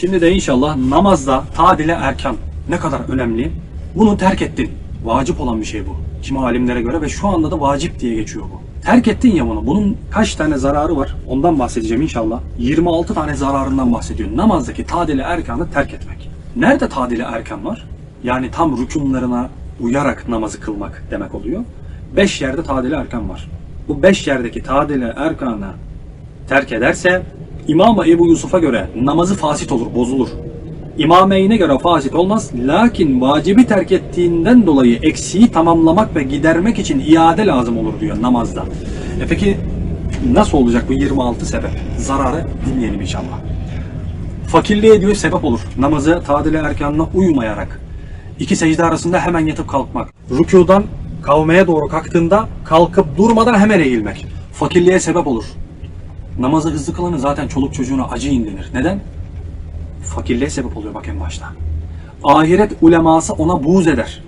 Şimdi de inşallah namazda tadile erkan ne kadar önemli. Bunu terk ettin. Vacip olan bir şey bu. Kimi alimlere göre ve şu anda da vacip diye geçiyor bu. Terk ettin ya bunu. Bunun kaç tane zararı var? Ondan bahsedeceğim inşallah. 26 tane zararından bahsediyor. Namazdaki tadile erkanı terk etmek. Nerede tadile erkan var? Yani tam rükunlarına uyarak namazı kılmak demek oluyor. 5 yerde tadile erkan var. Bu 5 yerdeki tadile erkanı terk ederse İmam Ebu Yusuf'a göre namazı fasit olur, bozulur. İmameyne göre fasit olmaz. Lakin vacibi terk ettiğinden dolayı eksiği tamamlamak ve gidermek için iade lazım olur diyor namazda. E peki nasıl olacak bu 26 sebep? Zararı dinleyelim inşallah. Fakirliğe diyor sebep olur. Namazı tadile erkanına uymayarak. İki secde arasında hemen yatıp kalkmak. Rükudan kavmeye doğru kalktığında kalkıp durmadan hemen eğilmek. Fakirliğe sebep olur. Namazı hızlı kılanın zaten çoluk çocuğuna acıyın denir. Neden? Fakirliğe sebep oluyor bak en başta. Ahiret uleması ona buğz eder.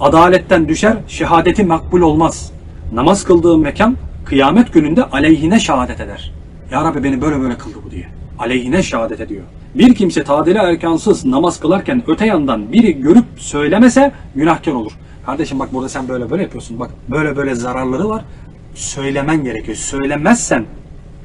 Adaletten düşer, şehadeti makbul olmaz. Namaz kıldığı mekan kıyamet gününde aleyhine şehadet eder. Ya Rabbi beni böyle böyle kıldı bu diye. Aleyhine şehadet ediyor. Bir kimse tadile erkansız namaz kılarken öte yandan biri görüp söylemese günahkar olur. Kardeşim bak burada sen böyle böyle yapıyorsun. Bak böyle böyle zararları var. Söylemen gerekiyor. Söylemezsen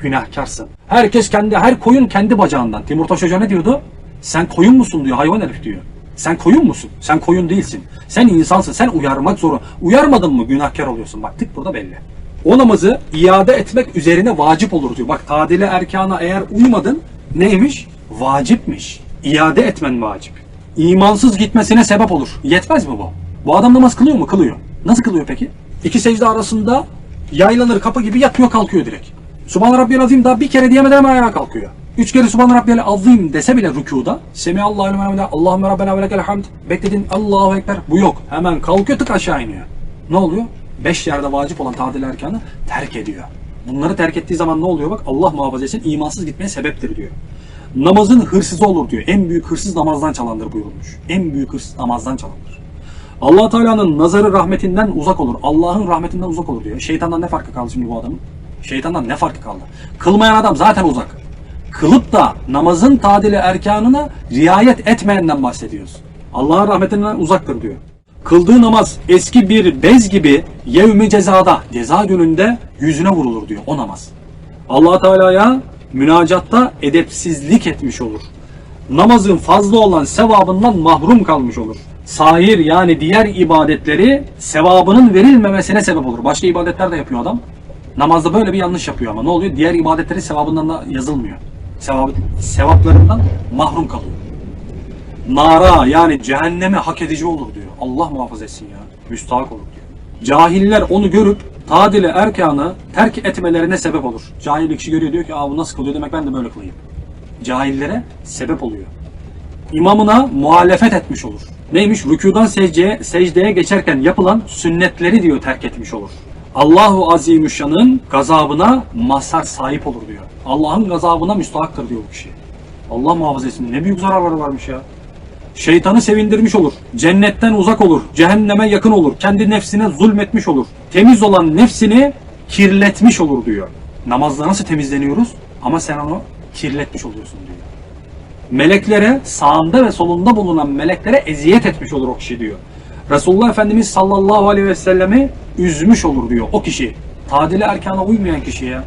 günahkarsın. Herkes kendi, her koyun kendi bacağından. Timurtaş Hoca ne diyordu? Sen koyun musun diyor, hayvan herif diyor. Sen koyun musun? Sen koyun değilsin. Sen insansın, sen uyarmak zorunda. Uyarmadın mı günahkar oluyorsun. Bak tık burada belli. O namazı iade etmek üzerine vacip olur diyor. Bak tadile erkana eğer uymadın neymiş? Vacipmiş. İade etmen vacip. İmansız gitmesine sebep olur. Yetmez mi bu? Bu adam namaz kılıyor mu? Kılıyor. Nasıl kılıyor peki? İki secde arasında yaylanır kapı gibi yatıyor kalkıyor direkt. Subhan Rabbiyel Azim daha bir kere diyemeden hemen ayağa kalkıyor. Üç kere Subhan Rabbiyel Azim dese bile rükuda Semihallahu limen hamide Allahümme Rabbena ve lekel hamd bekledin Allahu Ekber bu yok. Hemen kalkıyor tık aşağı iniyor. Ne oluyor? Beş yerde vacip olan tadil erkanı terk ediyor. Bunları terk ettiği zaman ne oluyor bak Allah muhafaza etsin imansız gitmeye sebeptir diyor. Namazın hırsızı olur diyor. En büyük hırsız namazdan çalandır buyurulmuş. En büyük hırsız namazdan çalandır. allah Teala'nın nazarı rahmetinden uzak olur. Allah'ın rahmetinden uzak olur diyor. Şeytandan ne farkı kaldı şimdi bu adamın? Şeytandan ne farkı kaldı? Kılmayan adam zaten uzak. Kılıp da namazın tadili erkanına riayet etmeyenden bahsediyoruz. Allah'ın rahmetinden uzaktır diyor. Kıldığı namaz eski bir bez gibi yevmi cezada, ceza gününde yüzüne vurulur diyor o namaz. allah Teala'ya münacatta edepsizlik etmiş olur. Namazın fazla olan sevabından mahrum kalmış olur. Sahir yani diğer ibadetleri sevabının verilmemesine sebep olur. Başka ibadetler de yapıyor adam. Namazda böyle bir yanlış yapıyor ama ne oluyor? Diğer ibadetleri sevabından da yazılmıyor. Sevabı, sevaplarından mahrum kalıyor. Nara yani cehenneme hak edici olur diyor. Allah muhafaza etsin ya. Müstahak olur diyor. Cahiller onu görüp tadile erkanı terk etmelerine sebep olur. Cahil bir kişi görüyor diyor ki Aa, bu nasıl kılıyor demek ben de böyle kılayım. Cahillere sebep oluyor. İmamına muhalefet etmiş olur. Neymiş? Rükudan secdeye, secdeye geçerken yapılan sünnetleri diyor terk etmiş olur. Allahu Azimüşşan'ın gazabına mazhar sahip olur diyor. Allah'ın gazabına müstahaktır diyor bu kişi. Allah muhafaza etsin. Ne büyük zararları varmış ya. Şeytanı sevindirmiş olur. Cennetten uzak olur. Cehenneme yakın olur. Kendi nefsine zulmetmiş olur. Temiz olan nefsini kirletmiş olur diyor. Namazda nasıl temizleniyoruz? Ama sen onu kirletmiş oluyorsun diyor. Meleklere sağında ve solunda bulunan meleklere eziyet etmiş olur o kişi diyor. Resulullah Efendimiz sallallahu aleyhi ve sellemi üzmüş olur diyor o kişi. Tadile erkana uymayan kişiye.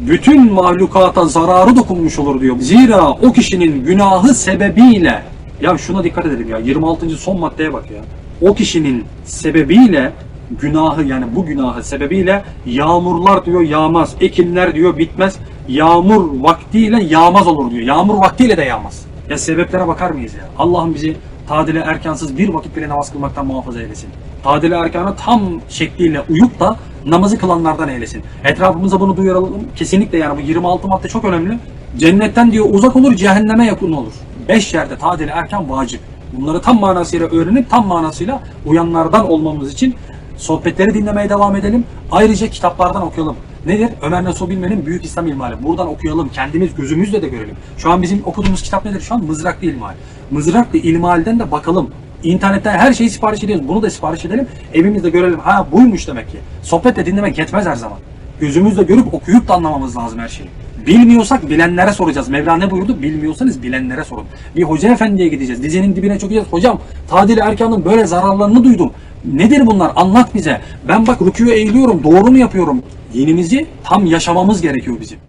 Bütün mahlukata zararı dokunmuş olur diyor. Zira o kişinin günahı sebebiyle ya şuna dikkat edelim ya 26. son maddeye bak ya. O kişinin sebebiyle günahı yani bu günahı sebebiyle yağmurlar diyor yağmaz. Ekinler diyor bitmez. Yağmur vaktiyle yağmaz olur diyor. Yağmur vaktiyle de yağmaz. Ya sebeplere bakar mıyız ya? Allah'ım bizi tadile erkansız bir vakit bile namaz kılmaktan muhafaza eylesin. Tadile erkana tam şekliyle uyup da namazı kılanlardan eylesin. Etrafımıza bunu duyuralım. Kesinlikle yani bu 26 madde çok önemli. Cennetten diyor uzak olur, cehenneme yakın olur. Beş yerde tadile erken vacip. Bunları tam manasıyla öğrenip tam manasıyla uyanlardan olmamız için sohbetleri dinlemeye devam edelim. Ayrıca kitaplardan okuyalım. Nedir? Ömer Nasuh Bilmen'in Büyük İslam İlmali. Buradan okuyalım. Kendimiz gözümüzle de görelim. Şu an bizim okuduğumuz kitap nedir? Şu an Mızraklı İlmal. Mızraklı İlmal'den de bakalım. İnternetten her şeyi sipariş ediyoruz. Bunu da sipariş edelim. Evimizde görelim. Ha buymuş demek ki. Sohbet de dinlemek yetmez her zaman. Gözümüzle görüp okuyup da anlamamız lazım her şeyi. Bilmiyorsak bilenlere soracağız. Mevla ne buyurdu? Bilmiyorsanız bilenlere sorun. Bir hoca efendiye gideceğiz. Dizinin dibine çökeceğiz. Hocam tadil erkanın böyle zararlarını duydum. Nedir bunlar? Anlat bize. Ben bak rükûya eğiliyorum. Doğru mu yapıyorum? Dinimizi tam yaşamamız gerekiyor bizim.